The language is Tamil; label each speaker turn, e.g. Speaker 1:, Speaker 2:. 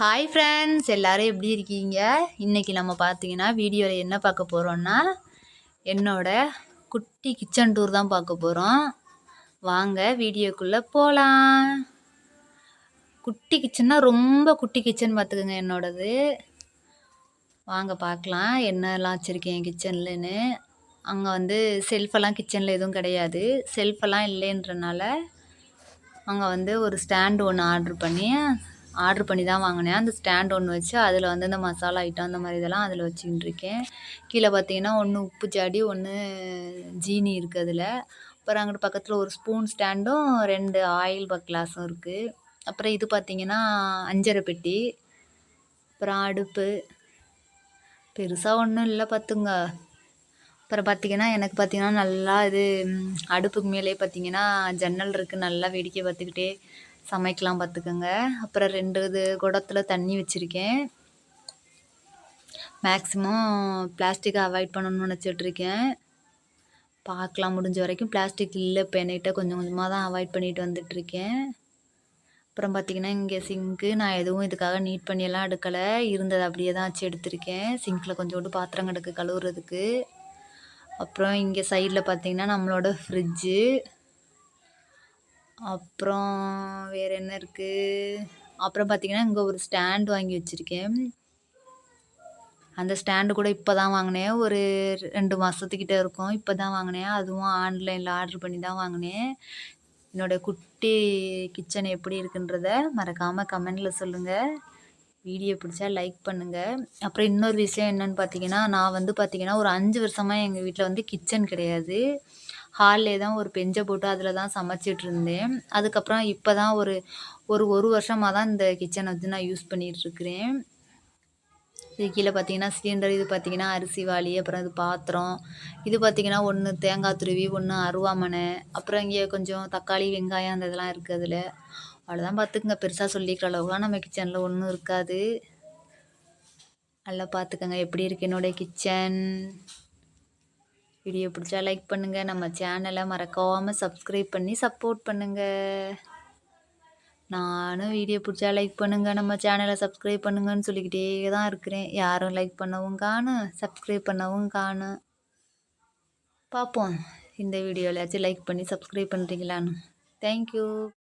Speaker 1: ஹாய் ஃப்ரெண்ட்ஸ் எல்லோரும் எப்படி இருக்கீங்க? இன்றைக்கி நம்ம பார்த்தீங்கன்னா வீடியோவில் என்ன பார்க்க போகிறோன்னா என்னோட குட்டி கிச்சன் டூர் தான் பார்க்க போகிறோம் வாங்க வீடியோக்குள்ளே போகலாம் குட்டி கிச்சன்னா ரொம்ப குட்டி கிச்சன் பார்த்துக்கோங்க என்னோடது. வாங்க பார்க்கலாம். என்னெல்லாம் வச்சுருக்கேன் கிச்சன்லன்னு அங்கே வந்து செல்ஃபெல்லாம் கிச்சனில் எதுவும் கிடையாது. செல்ஃபெல்லாம் இல்லைன்றனால அங்கே வந்து ஒரு ஸ்டாண்டு ஒன்று ஆர்டர் பண்ணி ஆர்ட்ரு பண்ணி தான் வாங்கினேன். அந்த ஸ்டாண்ட் ஒன்று வச்சு அதில் வந்து இந்த மசாலா ஐட்டம் அந்த மாதிரி இதெல்லாம் அதில் வச்சுக்கிட்டு இருக்கேன். கீழே பார்த்தீங்கன்னா ஒன்று உப்பு ஜாடி ஒன்று ஜீனி இருக்குது அதில். அப்புறம் அங்கிட்டு பக்கத்தில் ஒரு ஸ்பூன் ஸ்டாண்டும் ரெண்டு ஆயில் கிளாஸும் இருக்குது அப்புறம் இது பார்த்திங்கன்னா அஞ்சரை பெட்டி. அப்புறம் அடுப்பு. பெருசாக ஒன்றும் இல்லை பார்த்துங்க. அப்புறம் பார்த்திங்கன்னா எனக்கு பார்த்திங்கன்னா நல்லா இது அடுப்புக்கு மேலே பார்த்திங்கன்னா ஜன்னல் இருக்குது நல்லா வேடிக்கை பார்த்துக்கிட்டே சமைக்கலாம் பார்த்துக்கோங்க. அப்புறம் ரெண்டு இது குடத்தில் தண்ணி வச்சுருக்கேன். மேக்ஸிமம் பிளாஸ்டிக்கை அவாய்ட் பண்ணணும்னு நினச்சிட்ருக்கேன் பார்க்கலாம் முடிஞ்ச வரைக்கும் பிளாஸ்டிக் இல்லை இப்போ என்கிட்ட கொஞ்சம் கொஞ்சமாக தான் அவாய்ட் பண்ணிட்டு வந்துட்டுருக்கேன் அப்புறம் பார்த்திங்கன்னா இங்கே சிங்க்கு நான் எதுவும் இதுக்காக நீட் பண்ணியெல்லாம் எடுக்கலை. இருந்தது அப்படியே தான் வச்சு எடுத்திருக்கேன். சிங்க்கில் கொஞ்சோண்டு பாத்திரம் கிடக்கு கழுவுறதுக்கு. அப்புறம் இங்கே சைடில் பார்த்திங்கன்னா நம்மளோட ஃப்ரிட்ஜு அப்புறம் வேறு என்ன இருக்குது அப்புறம் பார்த்திங்கன்னா இங்கே ஒரு ஸ்டாண்ட் வாங்கி வச்சுருக்கேன். அந்த ஸ்டாண்டு கூட இப்போ தான் வாங்கினேன். ஒரு ரெண்டு மாதத்துக்கிட்ட இருக்கும். இப்போ தான் வாங்கினேன். அதுவும் ஆன்லைனில் ஆர்ட்ரு பண்ணி தான் வாங்கினேன். என்னோடய குட்டி கிச்சன் எப்படி இருக்குன்றத மறக்காமல் கமெண்டில் சொல்லுங்கள் வீடியோ பிடிச்சா லைக் பண்ணுங்கள் அப்புறம் இன்னொரு விஷயம் என்னென்னு பார்த்தீங்கன்னா நான் வந்து பார்த்திங்கன்னா ஒரு அஞ்சு வருஷமாக எங்கள் வீட்டில் வந்து கிச்சன் கிடையாது. ஹால்லே தான் ஒரு பெஞ்சை போட்டு அதில் தான் சமைச்சிட்டு இருந்தேன். அதுக்கப்புறம் இப்போ தான் ஒரு ஒரு ஒரு வருஷமாக தான் இந்த கிச்சனை வந்து நான் யூஸ் பண்ணிகிட்ருக்கிறேன் இது கீழே பார்த்தீங்கன்னா சிலிண்டர் இது பார்த்தீங்கன்னா அரிசி வாளி அப்புறம் இது பாத்திரம். இது பார்த்தீங்கன்னா ஒன்று தேங்காய் துருவி ஒன்று அருவாமனை. அப்புறம் இங்கே கொஞ்சம் தக்காளி வெங்காயம் அந்த இதெல்லாம் இருக்குது அதில். அவ்வளோதான் பார்த்துக்குங்க பெருசாக சொல்லிக்கிற அளவுக்குலாம் நம்ம கிச்சனில் ஒன்றும் இருக்காது. நல்லா பார்த்துக்கோங்க எப்படி இருக்குது என்னுடைய கிச்சன் வீடியோ பிடிச்சா லைக் பண்ணுங்கள் நம்ம சேனலை மறக்காமல் சப்ஸ்கிரைப் பண்ணி சப்போர்ட் பண்ணுங்கள் நானும் வீடியோ பிடிச்சா லைக் பண்ணுங்கள் நம்ம சேனலை சப்ஸ்கிரைப் பண்ணுங்கன்னு சொல்லிக்கிட்டே தான் இருக்கிறேன். யாரும் லைக் பண்ணவும் காணும் சப்ஸ்கிரைப் பண்ணவும் காணும் பார்ப்போம் இந்த வீடியோவிலாச்சும் லைக் பண்ணி சப்ஸ்கிரைப் பண்ணுறீங்களான்னு தேங்க்யூ